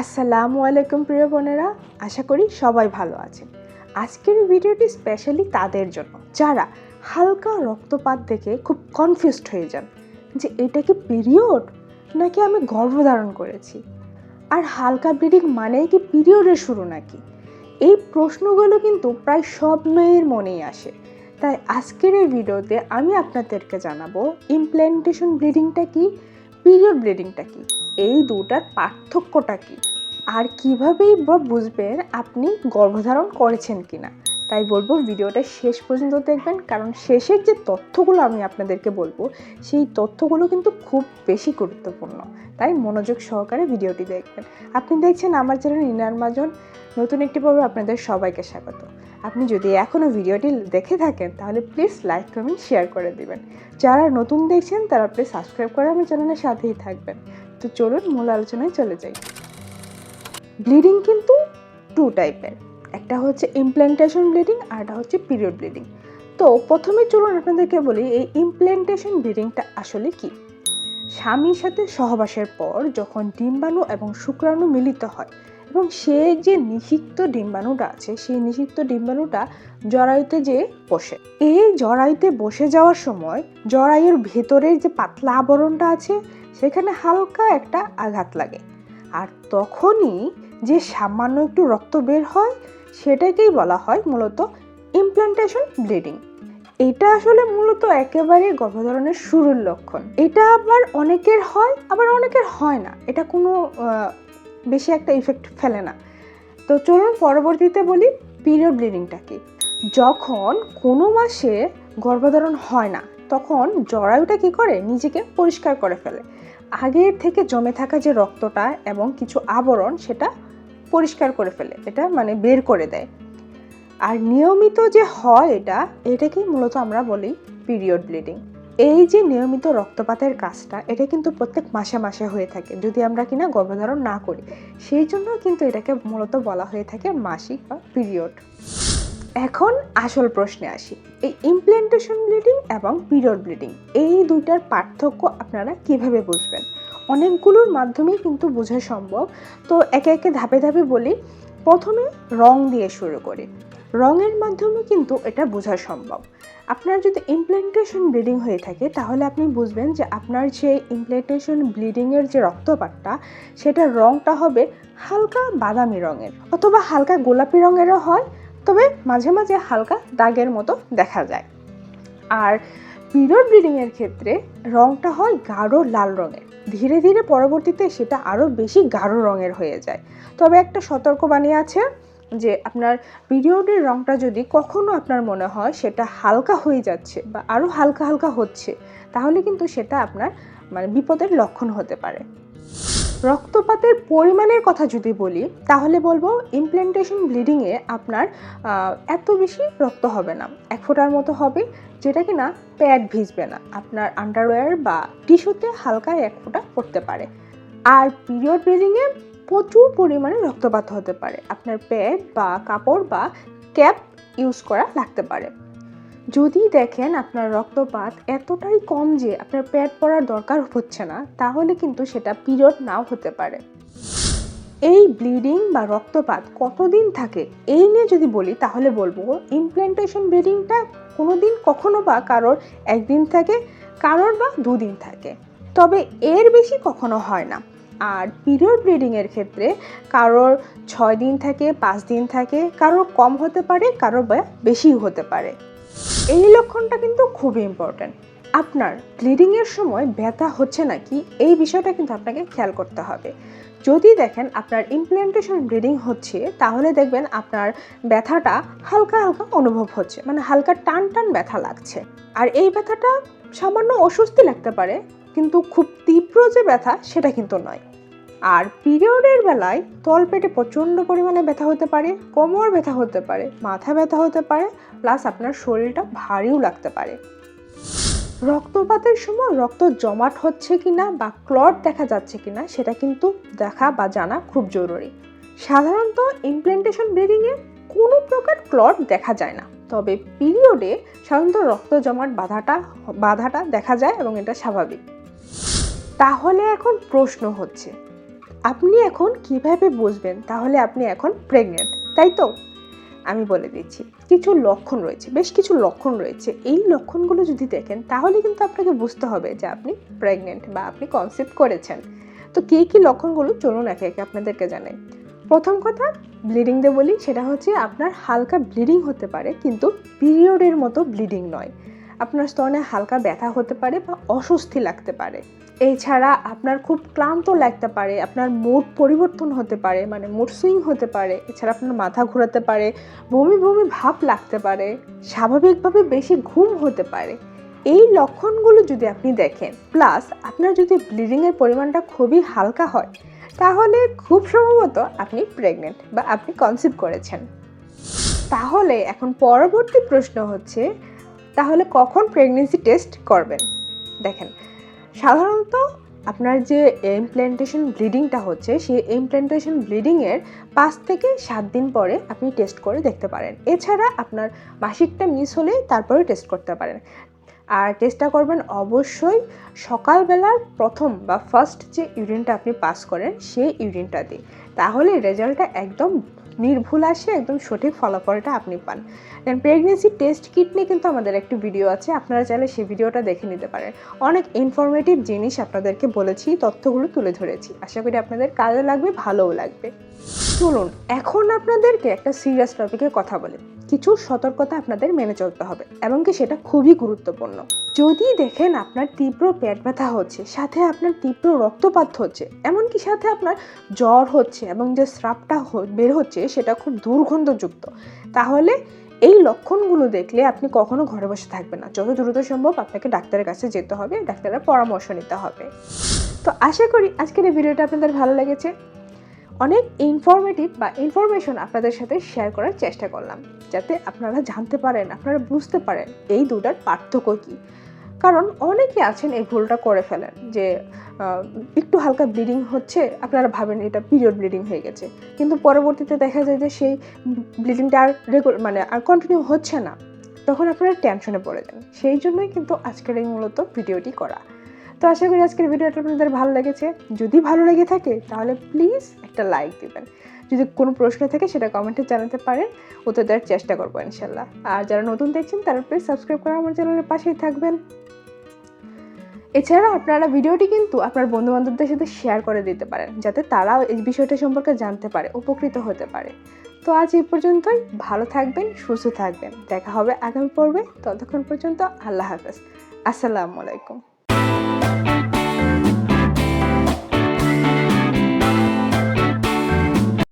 আসসালামু আলাইকুম প্রিয় বোনেরা, আশা করি সবাই ভালো আছেন। আজকের ভিডিওটি স্পেশালি তাদের জন্য, যারা হালকা রক্তপাত দেখে খুব কনফিউজড হয়ে যান যে এটা কি পিরিয়ড নাকি আমি গর্ভধারণ করেছি? আর হালকা ব্লিডিং মানেই কি পিরিয়ডের শুরু নাকি? এই প্রশ্নগুলো কিন্তু প্রায় সব মেয়ের মনেই আসে। তাই আজকের এই ভিডিওতে আমি আপনাদেরকে জানাব ইমপ্ল্যান্টেশন ব্লিডিংটা কি পিরিয়ড ব্লিডিংটা কি? এই দুটার পার্থক্যটা কি? আর কীভাবেই বা বুঝবেন আপনি গর্ভধারণ করেছেন কিনা? তাই বলব ভিডিওটা শেষ পর্যন্ত দেখবেন, কারণ শেষের যে তথ্যগুলো আমি আপনাদেরকে বলব, সেই তথ্যগুলো কিন্তু খুব বেশি গুরুত্বপূর্ণ। তাই মনোযোগ সহকারে ভিডিওটি দেখবেন। আপনি দেখছেন আমার চ্যানেল ইনার মাজন, নতুন একটি পর্বে আপনাদের সবাইকে স্বাগত। আপনি যদি এখনও ভিডিওটি দেখে থাকেন, তাহলে প্লিজ লাইক, কমেন্ট, শেয়ার করে দিবেন। যারা নতুন দেখছেন, তারা প্লিজ সাবস্ক্রাইব করে আমার চ্যানেলের সাথেই থাকবেন। তো চলুন মূল আলোচনায় চলে যাই। ব্লিডিং কিন্তু টু টাইপের। একটা হচ্ছে ইমপ্ল্যান্টেশন ব্লিডিং আর একটা হচ্ছে পিরিয়ড ব্লিডিং তো প্রথমে চলুন আপনাদেরকে বলি, এই ইমপ্ল্যান্টেশন ব্লিডিংটা আসলে কি? স্বামীর সাথে সহবাসের পর যখন ডিম্বাণু এবং শুক্রাণু মিলিত হয় এবং সে যে নিষিক্ত ডিম্বাণুটা আছে, সেই নিষিক্ত ডিম্বাণুটা জরায়ুতে যে বসে, এই জরায়ুতে বসে যাওয়ার সময় জরায়ুর ভেতরের যে পাতলা আবরণটা আছে সেখানে হালকা একটা আঘাত লাগে। আর তখনই যে সামান্য একটু রক্ত বের হয়, সেটাকেই বলা হয় মূলত ইমপ্ল্যান্টেশন ব্লিডিং এটা আসলে মূলত একেবারে গর্ভধারণের শুরুর লক্ষণ। এটা আবার অনেকের হয়, আবার অনেকের হয় না। এটা কোনো বেশি একটা ইফেক্ট ফেলে না। তো চলুন পরবর্তীতে বলি পিরিয়ড ব্লিডিংটা কি যখন কোনো মাসে গর্ভধারণ হয় না, তখন জরায়ুটা কি করে? নিজেকে পরিষ্কার করে ফেলে। আগের থেকে জমে থাকা যে রক্তটা এবং কিছু আবরণ সেটা পরিষ্কার করে ফেলে, এটা মানে বের করে দেয়। আর নিয়মিত যে হয় এটা, এটাকেই মূলত আমরা বলি পিরিয়ড ব্লিডিং এই যে নিয়মিত রক্তপাতের কাজটা, এটা কিন্তু প্রত্যেক মাসে মাসে হয়ে থাকে। যদি আমরা কিনা গর্ভধারণ না করি, সেই জন্য কিন্তু এটাকে মূলত বলা হয়ে থাকে মাসিক বা পিরিয়ড এখন আসল প্রশ্নে আসি। এই ইমপ্ল্যান্টেশন ব্লিডিং এবং পিরিয়ড ব্লিডিং এই দুইটার পার্থক্য আপনারা কীভাবে বুঝবেন? অনেকগুলোর মাধ্যমেই কিন্তু বোঝা সম্ভব। তো একে একে ধাপে ধাপে বলি, প্রথমে রং দিয়ে শুরু করি। রঙের মাধ্যমে কিন্তু এটা বোঝা সম্ভব। আপনার যদি ইমপ্ল্যান্টেশন ব্লিডিং হয়ে থাকে, তাহলে আপনি বুঝবেন যে আপনার যে ইমপ্ল্যান্টেশন ব্লিডিংয়ের যে রক্তপাতটা, সেটার রঙটা হবে হালকা বাদামি রঙের, অথবা হালকা গোলাপি রঙেরও হয়। তবে মাঝে মাঝে হালকা দাগের মতো দেখা যায়। আর পিরিয়ড ব্লিডিংয়ের ক্ষেত্রে রঙটা হয় গাঢ় লাল রঙের। ধীরে ধীরে পরবর্তীতে সেটা আরও বেশি গাঢ় রঙের হয়ে যায়। তবে একটা সতর্কবাণী আছে যে আপনার পিরিয়ডের রঙটা যদি কখনও আপনার মনে হয় সেটা হালকা হয়ে যাচ্ছে বা আরও হালকা হালকা হচ্ছে, তাহলে কিন্তু সেটা আপনার মানে বিপদের লক্ষণ হতে পারে। রক্তপাতের পরিমাণের কথা যদি বলি, তাহলে বলব ইমপ্ল্যান্টেশন ব্লিডিংয়ে আপনার এত বেশি রক্ত হবে না। এক ফোঁটার মতো হবে, যেটা কিনা প্যাড ভিজবে না। আপনার আন্ডারওয়্যার বা টিস্যুতে হালকা এক ফোঁটা পড়তে পারে। আর পিরিয়ড ব্লিডিংয়ে প্রচুর পরিমাণে রক্তপাত হতে পারে। আপনার প্যাড বা কাপড় বা ক্যাপ ইউজ করা লাগতে পারে। যদি দেখেন আপনার রক্তপাত এতটাই কম যে আপনার প্যাড পরার দরকার হচ্ছে না, তাহলে কিন্তু সেটা পিরিয়ড নাও হতে পারে। এই ব্লিডিং বা রক্তপাত কতদিন থাকে? এই নিয়ে যদি বলি, তাহলে বলব ইমপ্ল্যান্টেশন ব্লিডিংটা কোনো দিন কখনো বা কারোর একদিন থাকে, কারোর বা দুদিন থাকে। তবে এর বেশি কখনো হয় না। আর পিরিয়ড ব্লিডিংয়ের ক্ষেত্রে কারোর ছয় দিন থাকে, পাঁচ দিন থাকে, কারোর কম হতে পারে, কারোর বা বেশিও হতে পারে। এই লক্ষণটা কিন্তু খুবই ইম্পর্ট্যান্ট আপনার ব্লিডিংয়ের সময় ব্যথা হচ্ছে নাকি এই বিষয়টা কিন্তু আপনাকে খেয়াল করতে হবে। যদি দেখেন আপনার ইমপ্ল্যান্টেশন ব্লিডিং হচ্ছে, তাহলে দেখবেন আপনার ব্যথাটা হালকা হালকা অনুভব হচ্ছে মানে হালকা টান টান ব্যথা লাগছে। আর এই ব্যথাটা সামান্য অস্বস্তি লাগতে পারে, কিন্তু খুব তীব্র যে ব্যথা, সেটা কিন্তু নয়। আর পিরিয়ডের বেলায় তলপেটে প্রচণ্ড পরিমাণে ব্যথা হতে পারে, কোমর ব্যথা হতে পারে, মাথা ব্যথা হতে পারে প্লাস আপনার শরীরটা ভারীও লাগতে পারে। রক্তপাতের সময় রক্ত জমাট হচ্ছে কিনা বা ক্লট দেখা যাচ্ছে কিনা সেটা কিন্তু দেখা বা জানা খুব জরুরি। সাধারণত ইমপ্ল্যান্টেশন ব্লিডিংয়ে কোনো প্রকার ক্লট দেখা যায় না। তবে পিরিয়ডে সাধারণত রক্ত জমাট বাধাটা বাধাটা দেখা যায় এবং এটা স্বাভাবিক। তাহলে এখন প্রশ্ন হচ্ছে আপনি এখন কীভাবে বুঝবেন? তাহলে আপনি এখন প্রেগনেন্ট তাই তো? আমি বলে দিচ্ছি, কিছু লক্ষণ রয়েছে, বেশ কিছু লক্ষণ রয়েছে। এই লক্ষণগুলো যদি দেখেন, তাহলে কিন্তু আপনাকে বুঝতে হবে যে আপনি প্রেগনেন্ট বা আপনি কনসেপ্ট করেছেন। তো কী কী লক্ষণগুলো চলুন একে একে আপনাদেরকে জানাই। প্রথম কথা ব্লিডিং দিয়ে বলি, সেটা হচ্ছে আপনার হালকা ব্লিডিং হতে পারে, কিন্তু পিরিয়ডের মতো ব্লিডিং নয়। আপনার স্তনে হালকা ব্যথা হতে পারে বা অস্বস্তি লাগতে পারে। এছাড়া আপনার খুব ক্লান্ত লাগতে পারে, আপনার মুড পরিবর্তন হতে পারে মানে মুড সুইং হতে পারে, এছাড়া আপনার মাথা ঘোরাতে পারে, বমি বমি ভাব লাগতে পারে, স্বাভাবিকভাবে বেশি ঘুম হতে পারে। এই লক্ষণগুলো যদি আপনি দেখেন প্লাস আপনার যদি ব্লিডিংয়ের পরিমাণটা খুবই হালকা হয়, তাহলে খুব সম্ভবত আপনি প্রেগনেন্ট বা আপনি কনসিভ করেছেন। তাহলে এখন পরবর্তী প্রশ্ন হচ্ছে তাহলে কখন প্রেগনেন্সি টেস্ট করবেন? দেখেন, সাধারণত আপনার যে ইমপ্ল্যান্টেশন ব্লিডিংটা হচ্ছে, সেই ইমপ্ল্যান্টেশন ব্লিডিংয়ের পাঁচ থেকে সাত দিন পরে আপনি টেস্ট করে দেখতে পারেন। এছাড়া আপনার মাসিকটা মিস হলে তারপরে টেস্ট করতে পারেন। আর টেস্টটা করবেন অবশ্যই সকালবেলার প্রথম বা ফার্স্ট যে ইউরিনটা আপনি পাস করেন, সেই ইউরিনটা দিয়ে। তাহলে রেজাল্টটা একদম নির্ভুল আসে, একদম সঠিক ফলাফলটা আপনি পান। দেন প্রেগনেন্সি টেস্ট কিট নিয়ে কিন্তু আমাদের একটি ভিডিও আছে, আপনারা চাইলে সেই ভিডিওটা দেখে নিতে পারেন। অনেক ইনফরমেটিভ জিনিস আপনাদেরকে বলেছি, তথ্যগুলো তুলে ধরেছি। আশা করি আপনাদের কাজে লাগবে, ভালোও লাগবে। চলুন, এখন আপনাদেরকে একটা সিরিয়াস টপিকে কথা বলি। কিছু সতর্কতা আপনাদের মেনে চলতে হবে এবং কি সেটা খুবই গুরুত্বপূর্ণ। যদি দেখেন আপনার তীব্র পেট ব্যথা হচ্ছে, সাথে আপনার তীব্র রক্তপাত হচ্ছে, এমনকি সাথে আপনার জ্বর হচ্ছে এবং যে স্রাবটা বের হচ্ছে সেটা খুব দুর্গন্ধযুক্ত, তাহলে এই লক্ষণগুলো দেখলে আপনি কখনো ঘরে বসে থাকবেন না। যত দ্রুত সম্ভব আপনাকে ডাক্তারের কাছে যেতে হবে, ডাক্তারের পরামর্শ নিতে হবে। তো আশা করি আজকের এই ভিডিওটা আপনাদের ভালো লেগেছে। অনেক ইনফরমেটিভ বা ইনফরমেশন আপনাদের সাথে শেয়ার করার চেষ্টা করলাম, যাতে আপনারা জানতে পারেন, আপনারা বুঝতে পারেন এই দুটার পার্থক্য কী। কারণ অনেকে আছেন এই ভুলটা করে ফেলেন, যে একটু হালকা ব্লিডিং হচ্ছে, আপনারা ভাবেন এটা পিরিয়ড ব্লিডিং হয়ে গেছে। কিন্তু পরবর্তীতে দেখা যায় যে, সেই ব্লিডিংটা আর রেগুলার মানে আর কন্টিনিউ হচ্ছে না। তখন আপনারা টেনশনে পড়ে যান। সেই জন্যই কিন্তু আজকের এই মূলত ভিডিওটি করা। তো আশা করি আজকের ভিডিওটা আপনাদের ভালো লেগেছে। যদি ভালো লেগে থাকে, তাহলে প্লিজ একটা লাইক দিবেন। যদি কোনো প্রশ্ন থাকে, সেটা কমেন্টে জানাতে পারেন। উত্তর দেওয়ার চেষ্টা করব ইনশাল্লাহ। আর যারা নতুন দেখছেন, তারা প্লিজ সাবস্ক্রাইব করে আমার চ্যানেলের পাশেই থাকবেন। এছাড়া আপনারা ভিডিওটি কিন্তু আপনার বন্ধু বান্ধবদের সাথে শেয়ার করে দিতে পারেন, যাতে তারাও এই বিষয়টা সম্পর্কে জানতে পারে, উপকৃত হতে পারে। তো আজ এই পর্যন্তই। ভালো থাকবেন, সুস্থ থাকবেন। দেখা হবে আগামী পর্বে। ততক্ষণ পর্যন্ত আল্লাহ হাফেজ। আসসালামু আলাইকুম।